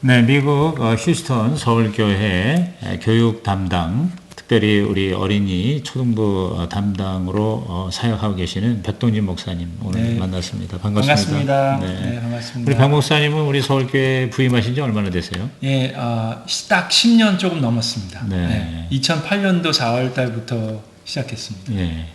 네, 미국 어, 휴스턴 서울교회 에, 교육 담당, 특별히 우리 어린이 초등부 어, 담당으로 어, 사역하고 계시는 백동진 목사님 오늘 네. 만났습니다. 반갑습니다. 반갑습니다. 네, 반갑습니다. 우리 박 목사님은 우리 서울교회 부임하신 지 얼마나 되세요? 예, 아, 시- 딱 10년 조금 넘었습니다. 네. 2008년도 4월 달부터 시작했습니다. 예.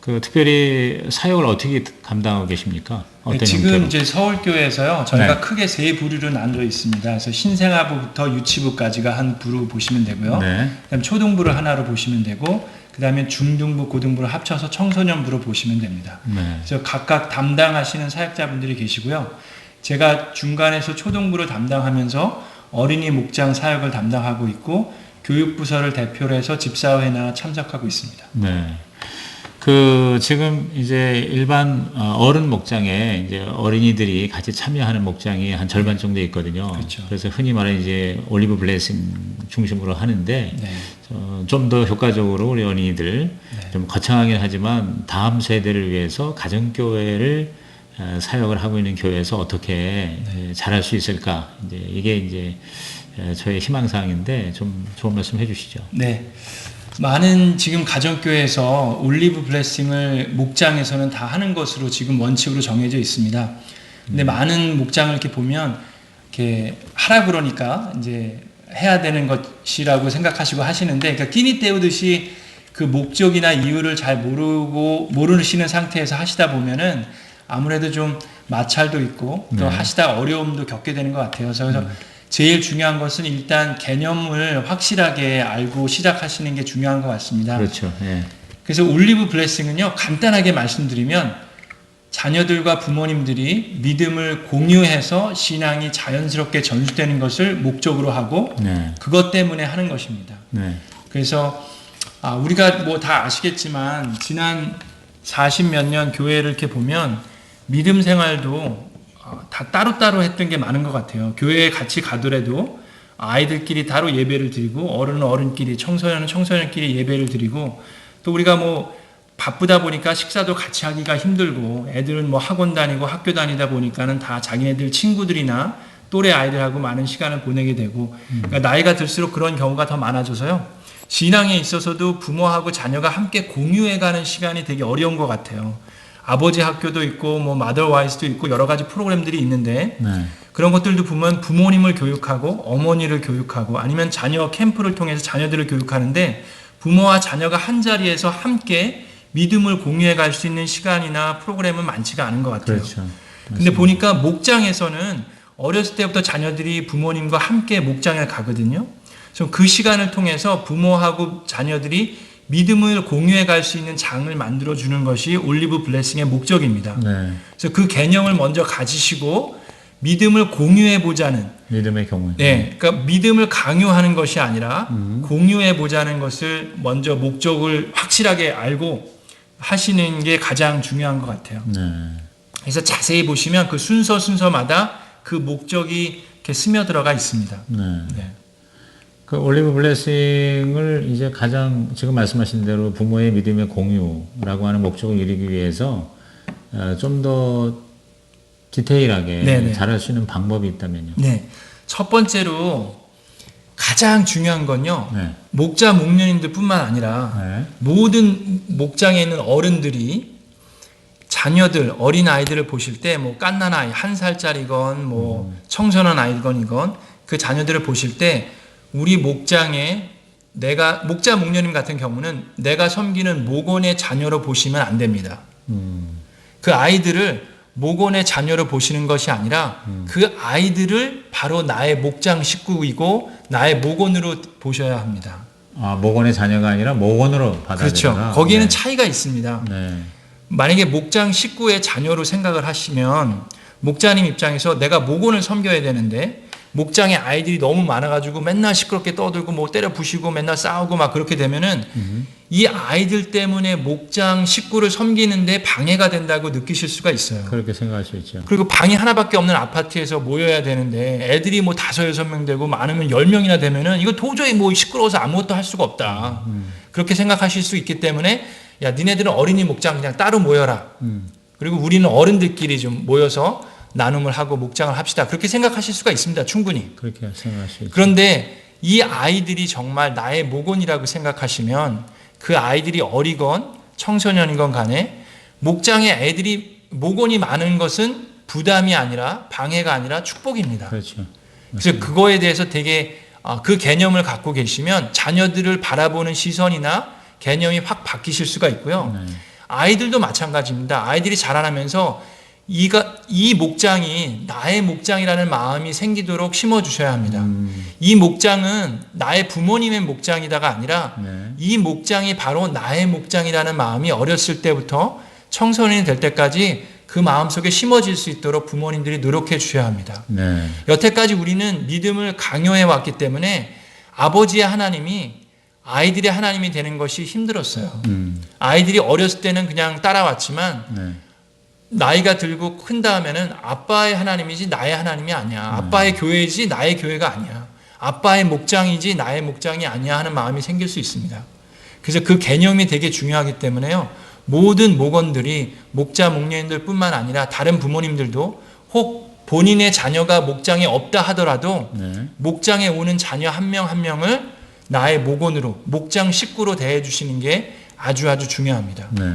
그 특별히 사역을 어떻게 감당하고 계십니까? 네, 지금 형태로? 이제 서울교회에서요, 저희가 네. 크게 세 부류로 나누어 있습니다. 그래서 신생아부부터 유치부까지가 한 부로 보시면 되고요. 네. 그다음 초등부를 하나로 보시면 되고, 그다음에 중등부, 고등부를 합쳐서 청소년부로 보시면 됩니다. 네. 그래서 각각 담당하시는 사역자분들이 계시고요. 제가 중간에서 초등부를 담당하면서 어린이 목장 사역을 담당하고 있고 교육부서를 대표로 해서 집사회나 참석하고 있습니다. 네. 그 지금 이제 일반 어, 어른 목장에 이제 어린이들이 같이 참여하는 목장이 한 절반 정도 있거든요. 그렇죠. 래서 흔히 말하는 이제 올리브 블레싱 중심으로 하는데 네. 좀더 효과적으로 우리 어린이들 네. 좀 거창하긴 하지만 다음 세대를 위해서 가정교회를 어, 사역을 하고 있는 교회에서 어떻게 네. 에, 잘할 수 있을까 이제 이게 이제 에, 저의 희망사항인데 좀 좋은 말씀 해주시죠. 네. 많은 지금 가정교회에서 올리브 블레싱을 목장에서는 다 하는 것으로 지금 원칙으로 정해져 있습니다. 근데 많은 목장을 이렇게 보면 이렇게 하라 그러니까 이제 해야 되는 것이라고 생각하시고 하시는데 그러니까 끼니 때우듯이 그 목적이나 이유를 잘 모르고 모르시는 상태에서 하시다 보면은 아무래도 좀 마찰도 있고 또 네. 하시다 어려움도 겪게 되는 것 같아요. 그래서 제일 중요한 것은 일단 개념을 확실하게 알고 시작하시는 게 중요한 것 같습니다. 그렇죠. 예. 그래서 올리브 블레싱은요, 간단하게 말씀드리면 자녀들과 부모님들이 믿음을 공유해서 신앙이 자연스럽게 전수되는 것을 목적으로 하고 네. 그것 때문에 하는 것입니다. 네. 그래서 아, 우리가 뭐 다 아시겠지만 지난 40 몇 년 교회를 이렇게 보면 믿음 생활도 아, 다 따로따로 했던 게 많은 것 같아요. 교회에 같이 가더라도 아이들끼리 따로 예배를 드리고 어른은 어른끼리 청소년은 청소년끼리 예배를 드리고 또 우리가 뭐 바쁘다 보니까 식사도 같이 하기가 힘들고 애들은 뭐 학원 다니고 학교 다니다 보니까는 다 자기네들 친구들이나 또래 아이들하고 많은 시간을 보내게 되고 그러니까 나이가 들수록 그런 경우가 더 많아져서요. 신앙에 있어서도 부모하고 자녀가 함께 공유해가는 시간이 되게 어려운 것 같아요. 아버지 학교도 있고 뭐 마더와이스도 있고 여러 가지 프로그램들이 있는데 네. 그런 것들도 보면 부모님을 교육하고 어머니를 교육하고 아니면 자녀 캠프를 통해서 자녀들을 교육하는데 부모와 자녀가 한 자리에서 함께 믿음을 공유해 갈 수 있는 시간이나 프로그램은 많지가 않은 것 같아요. 그렇죠. 근데 보니까 목장에서는 어렸을 때부터 자녀들이 부모님과 함께 목장에 가거든요. 그래서 그 시간을 통해서 부모하고 자녀들이 믿음을 공유해 갈 수 있는 장을 만들어 주는 것이 올리브 블레싱의 목적입니다. 네. 그래서 그 개념을 먼저 가지시고 믿음을 공유해 보자는 믿음의 경우. 네, 그러니까 믿음을 강요하는 것이 아니라 음. 공유해 보자는 것을 먼저 목적을 확실하게 알고 하시는 게 가장 중요한 것 같아요. 네. 그래서 자세히 보시면 그 순서 순서마다 그 목적이 이렇게 스며들어가 있습니다. 네. 네. 그 올리브 블레싱을 이제 가장 지금 말씀하신 대로 부모의 믿음의 공유라고 하는 목적을 이루기 위해서 어, 좀더 디테일하게 네네. 잘할 수 있는 방법이 있다면요. 네. 첫 번째로 가장 중요한 건요. 네. 목자 목련인들뿐만 아니라 네. 모든 목장에 있는 어른들이 자녀들 어린 아이들을 보실 때 뭐 깐난 아이 한 살짜리건 뭐 청소년 아이건이건 그 자녀들을 보실 때 우리 목장에 내가 목자 목련님 같은 경우는 내가 섬기는 목원의 자녀로 보시면 안 됩니다. 음. 그 아이들을 목원의 자녀로 보시는 것이 아니라 그 아이들을 바로 나의 목장 식구이고 나의 목원으로 보셔야 합니다. 아, 목원의 자녀가 아니라 목원으로 받아들여라. 그렇죠. 거기에는 네. 차이가 있습니다. 네. 만약에 목장 식구의 자녀로 생각을 하시면 목자님 입장에서 내가 목원을 섬겨야 되는데 목장에 아이들이 너무 많아가지고 맨날 시끄럽게 떠들고 뭐 때려 부시고 맨날 싸우고 막 그렇게 되면은 이 아이들 때문에 목장 식구를 섬기는데 방해가 된다고 느끼실 수가 있어요. 그렇게 생각할 수 있죠. 그리고 방이 하나밖에 없는 아파트에서 모여야 되는데 애들이 뭐 다섯 여섯 명 되고 많으면 열 명이나 되면은 이거 도저히 뭐 시끄러워서 아무것도 할 수가 없다. 그렇게 생각하실 수 있기 때문에 야 니네들은 어린이 목장 그냥 따로 모여라. 음. 그리고 우리는 어른들끼리 좀 모여서 나눔을 하고 목장을 합시다. 그렇게 생각하실 수가 있습니다. 충분히. 그렇게 있죠. 그런데 이 아이들이 정말 나의 모건이라고 생각하시면 그 아이들이 어리건 청소년이건 간에 목장에 애들이 모건이 많은 것은 부담이 아니라 방해가 아니라 축복입니다. 그렇죠. 그래서 그거에 대해서 되게 아, 그 개념을 갖고 계시면 자녀들을 바라보는 시선이나 개념이 확 바뀌실 수가 있고요. 네. 아이들도 마찬가지입니다. 아이들이 자라나면서 이가 이 목장이 나의 목장이라는 마음이 생기도록 심어 주셔야 합니다. 음, 이 목장은 나의 부모님의 목장이다가 아니라 네. 이 목장이 바로 나의 목장이라는 마음이 어렸을 때부터 청소년이 될 때까지 그 마음 속에 심어질 수 있도록 부모님들이 노력해 주셔야 합니다. 네. 여태까지 우리는 믿음을 강요해 왔기 때문에 아버지의 하나님이 아이들의 하나님이 되는 것이 힘들었어요. 음, 아이들이 어렸을 때는 그냥 따라왔지만 네. 나이가 들고 큰 다음에는 아빠의 하나님이지 나의 하나님이 아니야. 아빠의 교회이지 나의 교회가 아니야. 아빠의 목장이지 나의 목장이 아니야 하는 마음이 생길 수 있습니다. 그래서 그 개념이 되게 중요하기 때문에요. 모든 목원들이 목자 목녀님들 뿐만 아니라 다른 부모님들도 혹 본인의 자녀가 목장에 없다 하더라도 네. 목장에 오는 자녀 한 명한 명을 나의 목원으로 목장 식구로 대해 주시는 게 아주 아주 중요합니다. 네.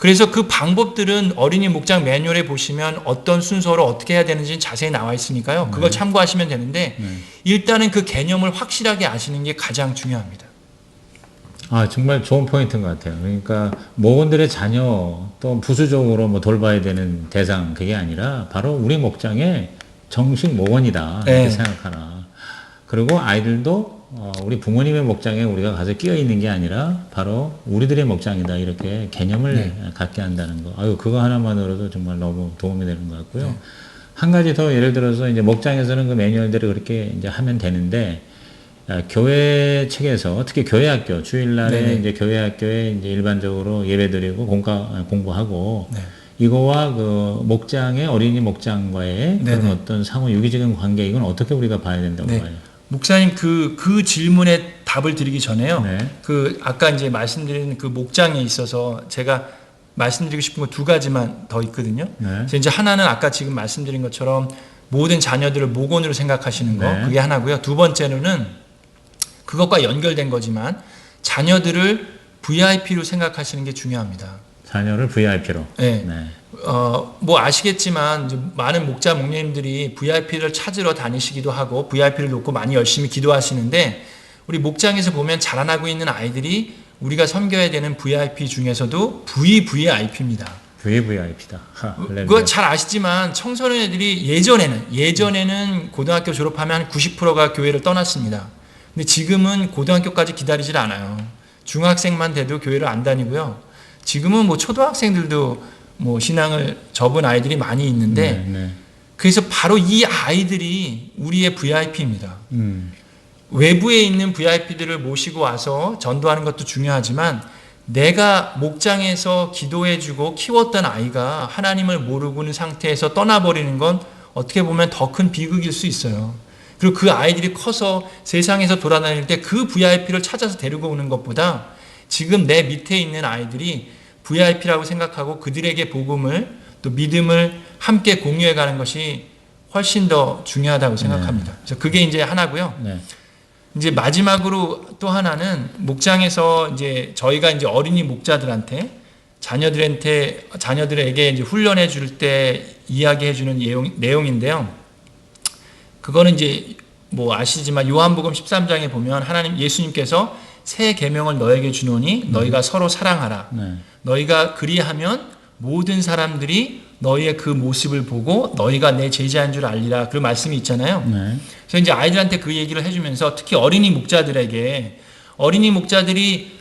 그래서 그 방법들은 어린이 목장 매뉴얼에 보시면 어떤 순서로 어떻게 해야 되는지 자세히 나와 있으니까요. 그걸 참고하시면 되는데 네. 일단은 그 개념을 확실하게 아시는 게 가장 중요합니다. 아, 정말 좋은 포인트인 것 같아요. 그러니까, 모건들의 자녀, 또 부수적으로 뭐 돌봐야 되는 대상, 그게 아니라, 바로 우리 목장의 정식 모건이다. 네. 이렇게 생각하나. 그리고 아이들도, 어, 우리 부모님의 목장에 우리가 가서 끼어 있는 게 아니라, 바로 우리들의 목장이다. 이렇게 개념을 네. 갖게 한다는 거. 아유, 그거 하나만으로도 정말 너무 도움이 되는 것 같고요. 네. 한 가지 더 예를 들어서 이제 목장에서는 그 매뉴얼대로 그렇게 이제 하면 되는데, 아, 교회 측에서 특히 교회 학교 주일날에 네네. 이제 교회 학교에 이제 일반적으로 예배드리고 공과 아, 공부하고 네. 이거와 그 목장의 어린이 목장과의 그런 네네. 어떤 상호 유기적인 관계 이건 어떻게 우리가 봐야 된다고 네. 봐요? 목사님 그, 그 질문에 답을 드리기 전에요. 네. 그 아까 이제 말씀드린 그 목장에 있어서 제가 말씀드리고 싶은 거 두 가지만 더 있거든요. 네. 이제 하나는 아까 지금 말씀드린 것처럼 모든 자녀들을 모건으로 생각하시는 거 네. 그게 하나고요. 두 번째로는 그것과 연결된 거지만 자녀들을 VIP로 생각하시는 게 중요합니다. 자녀를 VIP로. 네. 네. 어, 뭐 아시겠지만 많은 목자 목녀님들이 VIP를 찾으러 다니시기도 하고 VIP를 놓고 많이 열심히 기도하시는데 우리 목장에서 보면 자라나고 있는 아이들이 우리가 섬겨야 되는 VIP 중에서도 VVIP입니다. VVIP다. 하, 그거 잘 아시지만 청소년 애들이 예전에는 예전에는 고등학교 졸업하면 한 90%가 교회를 떠났습니다. 근데 지금은 고등학교까지 기다리질 않아요. 중학생만 돼도 교회를 안 다니고요. 지금은 뭐 초등학생들도 뭐 신앙을 접은 아이들이 많이 있는데 네, 네. 그래서 바로 이 아이들이 우리의 VIP입니다. 음, 외부에 있는 VIP들을 모시고 와서 전도하는 것도 중요하지만 내가 목장에서 기도해주고 키웠던 아이가 하나님을 모르고는 상태에서 떠나버리는 건 어떻게 보면 더 큰 비극일 수 있어요. 그리고 그 아이들이 커서 세상에서 돌아다닐 때 그 VIP를 찾아서 데리고 오는 것보다 지금 내 밑에 있는 아이들이 VIP라고 생각하고 그들에게 복음을 또 믿음을 함께 공유해 가는 것이 훨씬 더 중요하다고 생각합니다. 그래서 그게 이제 하나고요. 네. 이제 마지막으로 또 하나는 목장에서 이제 저희가 이제 어린이 목자들한테 자녀들한테 자녀들에게 이제 훈련해 줄 때 이야기해 주는 내용, 내용인데요. 그거는 이제 뭐 아시지만 요한복음 13장에 보면 하나님 예수님께서 새 계명을 너에게 주노니 너희가 서로 사랑하라. 네. 너희가 그리하면 모든 사람들이 너희의 그 모습을 보고 너희가 내 제자인 줄 알리라. 그 말씀이 있잖아요. 네. 그래서 이제 아이들한테 그 얘기를 해주면서 특히 어린이 목자들에게 어린이 목자들이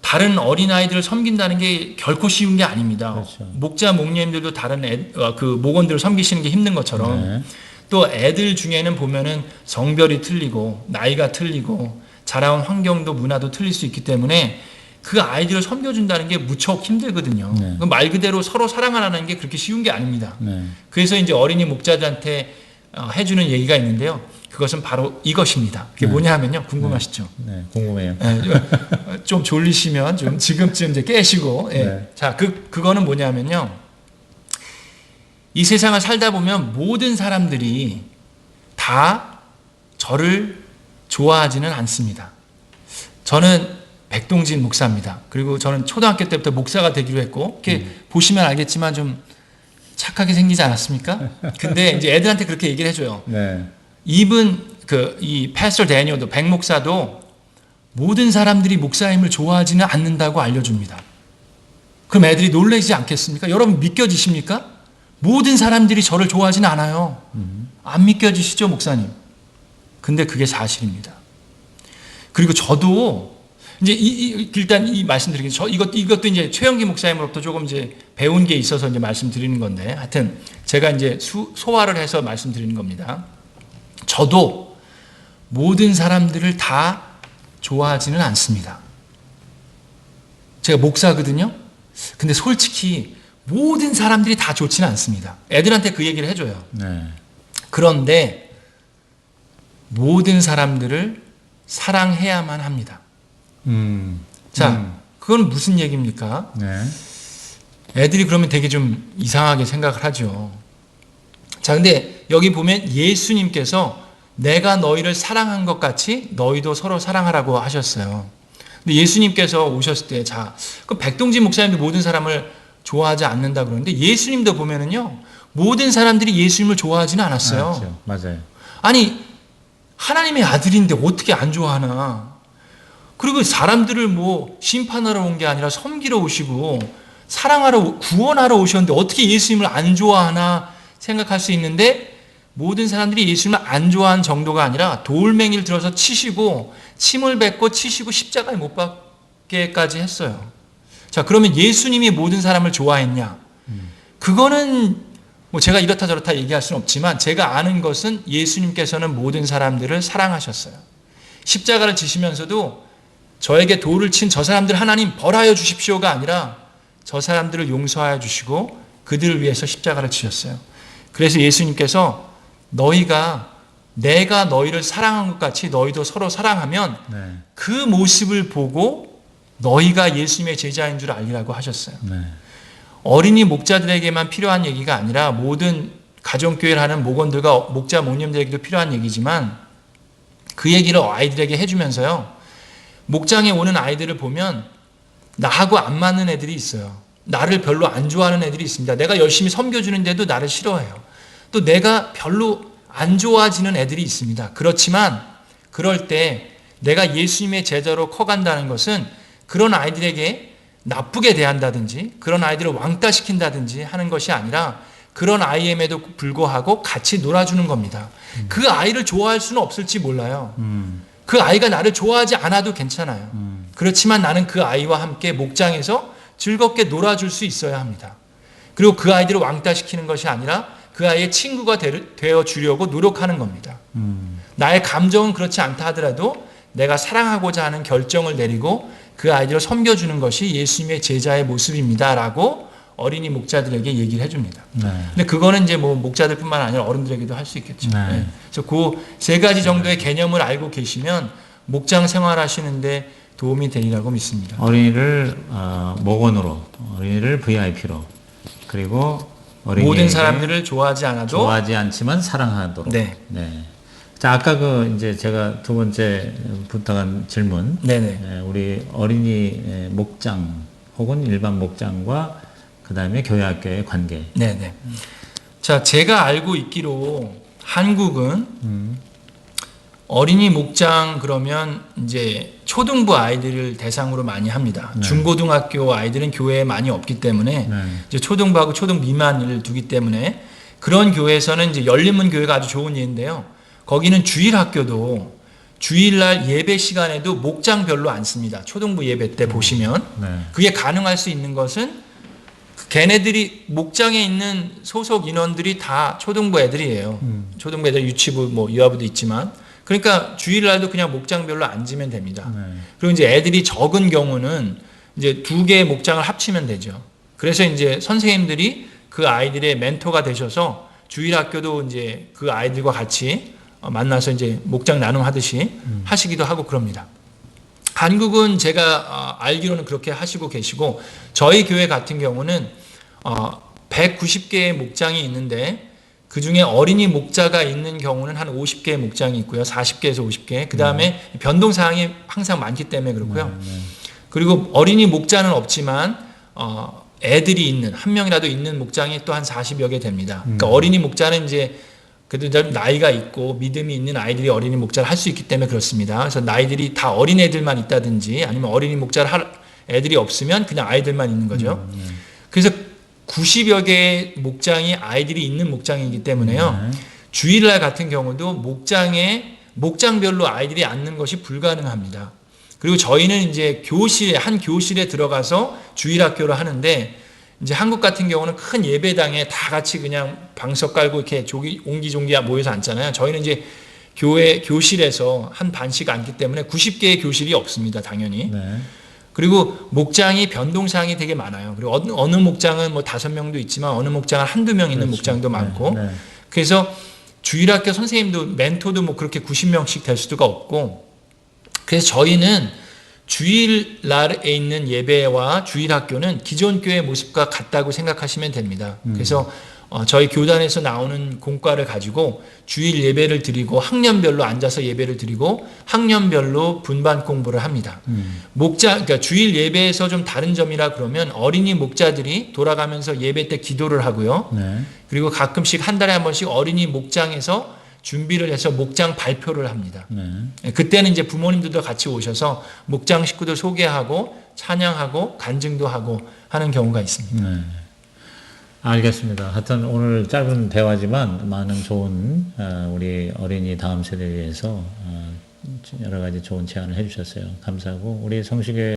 다른 어린 아이들을 섬긴다는 게 결코 쉬운 게 아닙니다. 그렇죠. 목자 목녀님들도 다른 애, 어, 그 목원들을 섬기시는 게 힘든 것처럼 네. 또 애들 중에는 보면은 성별이 틀리고 나이가 틀리고 자라온 환경도 문화도 틀릴 수 있기 때문에 그 아이들을 섬겨준다는 게 무척 힘들거든요. 네. 그말 그대로 서로 사랑하라는 게 그렇게 쉬운 게 아닙니다. 네. 그래서 이제 어린이 목자들한테 어, 해주는 얘기가 있는데요. 그것은 바로 이것입니다. 그게 네. 뭐냐 하면요. 궁금하시죠? 네. 궁금해요. 예, 좀- 좀 졸리시면 좀 지금쯤 이제 깨시고. 예. 네. 자, 그, 그거는 뭐냐면요. 이 세상을 살다 보면 모든 사람들이 다 저를 좋아하지는 않습니다. 저는 백동진 목사입니다. 그리고 저는 초등학교 때부터 목사가 되기로 했고, 이렇게 보시면 알겠지만 좀 착하게 생기지 않았습니까? 근데 이제 애들한테 그렇게 얘기를 해줘요. 네. 이분 그 이 패스터 데니어도 백 목사도 모든 사람들이 목사님을 좋아하지는 않는다고 알려줍니다. 그럼 애들이 놀라지 않겠습니까? 여러분 믿겨지십니까? 모든 사람들이 저를 좋아하지는 않아요. 안 믿겨지시죠, 목사님? 근데 그게 사실입니다. 그리고 저도 이제 이, 이- 일단 이 말씀드리긴 저 이것 이것도 이제 최영기 목사님으로부터 조금 이제 배운 게 있어서 이제 말씀드리는 건데 하여튼 제가 이제 수, 소화를 해서 말씀드리는 겁니다. 저도 모든 사람들을 다 좋아하지는 않습니다. 제가 목사거든요. 근데 솔직히 모든 사람들이 다 좋지는 않습니다. 애들한테 그 얘기를 해줘요. 네. 그런데 모든 사람들을 사랑해야만 합니다. 음. 자, 음. 그건 무슨 얘기입니까? 네. 애들이 그러면 되게 좀 이상하게 생각을 하죠. 자, 근데 여기 보면 예수님께서 내가 너희를 사랑한 것 같이 너희도 서로 사랑하라고 하셨어요. 근데 예수님께서 오셨을 때, 자, 그 백동진 목사님도 모든 사람을 좋아하지 않는다 그러는데 예수님도 보면은요, 모든 사람들이 예수님을 좋아하지는 않았어요. 맞죠. 맞아요. 아니 하나님의 아들인데 어떻게 안 좋아하나? 그리고 사람들을 뭐 심판하러 온 게 아니라 섬기러 오시고 사랑하러 구원하러 오셨는데 어떻게 예수님을 안 좋아하나 생각할 수 있는데 모든 사람들이 예수님을 안 좋아한 정도가 아니라 돌멩이를 들어서 치시고 침을 뱉고 치시고 십자가에 못 박게까지 했어요. 자 그러면 예수님이 모든 사람을 좋아했냐? 그거는 뭐 제가 이렇다 저렇다 얘기할 수는 없지만 제가 아는 것은 예수님께서는 모든 사람들을 사랑하셨어요. 십자가를 지시면서도 저에게 돌을 친 저 사람들 하나님 벌하여 주십시오가 아니라 저 사람들을 용서하여 주시고 그들을 위해서 십자가를 지셨어요. 그래서 예수님께서 너희가 내가 너희를 사랑한 것 같이 너희도 서로 사랑하면 네. 그 모습을 보고 너희가 예수님의 제자인 줄 알리라고 하셨어요. 네. 어린이 목자들에게만 필요한 얘기가 아니라 모든 가정교회를 하는 목원들과 목자 목님들에게도 필요한 얘기지만 그 얘기를 아이들에게 해주면서요. 목장에 오는 아이들을 보면 나하고 안 맞는 애들이 있어요. 나를 별로 안 좋아하는 애들이 있습니다. 내가 열심히 섬겨주는데도 나를 싫어해요. 또 내가 별로 안 좋아지는 애들이 있습니다. 그렇지만 그럴 때 내가 예수님의 제자로 커간다는 것은 그런 아이들에게 나쁘게 대한다든지 그런 아이들을 왕따시킨다든지 하는 것이 아니라 그런 아이임에도 불구하고 같이 놀아주는 겁니다. 그 아이를 좋아할 수는 없을지 몰라요. 음. 그 아이가 나를 좋아하지 않아도 괜찮아요. 음. 그렇지만 나는 그 아이와 함께 목장에서 즐겁게 놀아줄 수 있어야 합니다. 그리고 그 아이들을 왕따시키는 것이 아니라 그 아이의 친구가 되어 주려고 노력하는 겁니다. 음. 나의 감정은 그렇지 않다 하더라도 내가 사랑하고자 하는 결정을 내리고 그 아이들을 섬겨주는 것이 예수님의 제자의 모습입니다라고 어린이 목자들에게 얘기를 해줍니다. 네. 근데 그거는 이제 뭐 목자들뿐만 아니라 어른들에게도 할 수 있겠죠. 네. 네. 그래서 그 세 가지 정도의 개념을 알고 계시면 목장 생활하시는데 도움이 되리라고 믿습니다. 어린이를 어, 목원으로, 어린이를 VIP로, 그리고 모든 사람들을 좋아하지 않아도 좋아하지 않지만 사랑하도록. 네. 자 아까 그 이제 제가 두 번째 부탁한 질문. 네네. 예, 우리 어린이 예, 목장 혹은 일반 목장과 그 다음에 교회학교의 관계. 네네. 자, 제가 알고 있기로 한국은 음. 어린이 목장 그러면 이제 초등부 아이들을 대상으로 많이 합니다. 네. 중고등학교 아이들은 교회에 많이 없기 때문에 네. 이제 초등부하고 초등 미만을 두기 때문에 그런 교회에서는 이제 열린문 교회가 아주 좋은 예인데요. 거기는 주일 학교도 주일날 예배 시간에도 목장별로 안 씁니다. 초등부 예배 때 보시면 네. 그게 가능할 수 있는 것은 걔네들이 목장에 있는 소속 인원들이 다 초등부 애들이에요. 음. 초등부 애들 유치부 뭐 유아부도 있지만 그러니까 주일날도 그냥 목장별로 앉으면 됩니다. 네. 그리고 이제 애들이 적은 경우는 이제 두 개의 목장을 합치면 되죠. 그래서 이제 선생님들이 그 아이들의 멘토가 되셔서 주일 학교도 이제 그 아이들과 같이 어, 만나서 이제 목장 나눔하듯이 하시기도 하고 그럽니다. 한국은 제가 어, 알기로는 그렇게 하시고 계시고 저희 교회 같은 경우는 어, 190개의 목장이 있는데 그 중에 어린이 목자가 있는 경우는 한 50개의 목장이 있고요. 40개에서 50개. 그 다음에 변동 사항이 항상 많기 때문에 그렇고요. 그리고 어린이 목자는 없지만 어, 애들이 있는 한 명이라도 있는 목장이 또 한 40여 개 됩니다. 그러니까 어린이 목자는 이제 그래도 좀 나이가 있고 믿음이 있는 아이들이 어린이 목자를 할 수 있기 때문에 그렇습니다. 그래서 나이들이 다 어린 애들만 있다든지 아니면 어린이 목자를 할 애들이 없으면 그냥 아이들만 있는 거죠. 그래서 90여 개의 목장이 아이들이 있는 목장이기 때문에요. 네. 주일날 같은 경우도 목장에 목장별로 아이들이 앉는 것이 불가능합니다. 그리고 저희는 이제 교실에 한 교실에 들어가서 주일 학교를 하는데 이제 한국 같은 경우는 큰 예배당에 다 같이 그냥 방석 깔고 이렇게 조기 옹기종기 모여서 앉잖아요. 저희는 이제 교회 교실에서 한 반씩 앉기 때문에 90개의 교실이 없습니다. 당연히. 네. 그리고 목장이 변동사항이 되게 많아요. 그리고 어느, 어느 목장은 뭐 다섯 명도 있지만 어느 목장은 한두 명 있는 그렇죠. 목장도 많고 네, 네. 그래서 주일학교 선생님도 멘토도 뭐 그렇게 90명씩 될 수가 없고 그래서 저희는 주일날에 있는 예배와 주일학교는 기존 교회 모습과 같다고 생각하시면 됩니다. 그래서 어, 저희 교단에서 나오는 공과를 가지고 주일 예배를 드리고 학년별로 앉아서 예배를 드리고 학년별로 분반 공부를 합니다. 목자 그러니까 주일 예배에서 좀 다른 점이라 그러면 어린이 목자들이 돌아가면서 예배 때 기도를 하고요. 네. 그리고 가끔씩 한 달에 한 번씩 어린이 목장에서 준비를 해서 목장 발표를 합니다. 네. 예, 그때는 이제 부모님들도 같이 오셔서 목장 식구들 소개하고 찬양하고 간증도 하고 하는 경우가 있습니다. 네. 알겠습니다. 하여튼 오늘 짧은 대화지만 많은 좋은 어, 우리 어린이 다음 세대를 위해서 어, 여러 가지 좋은 제안을 해주셨어요. 감사하고 우리 성식의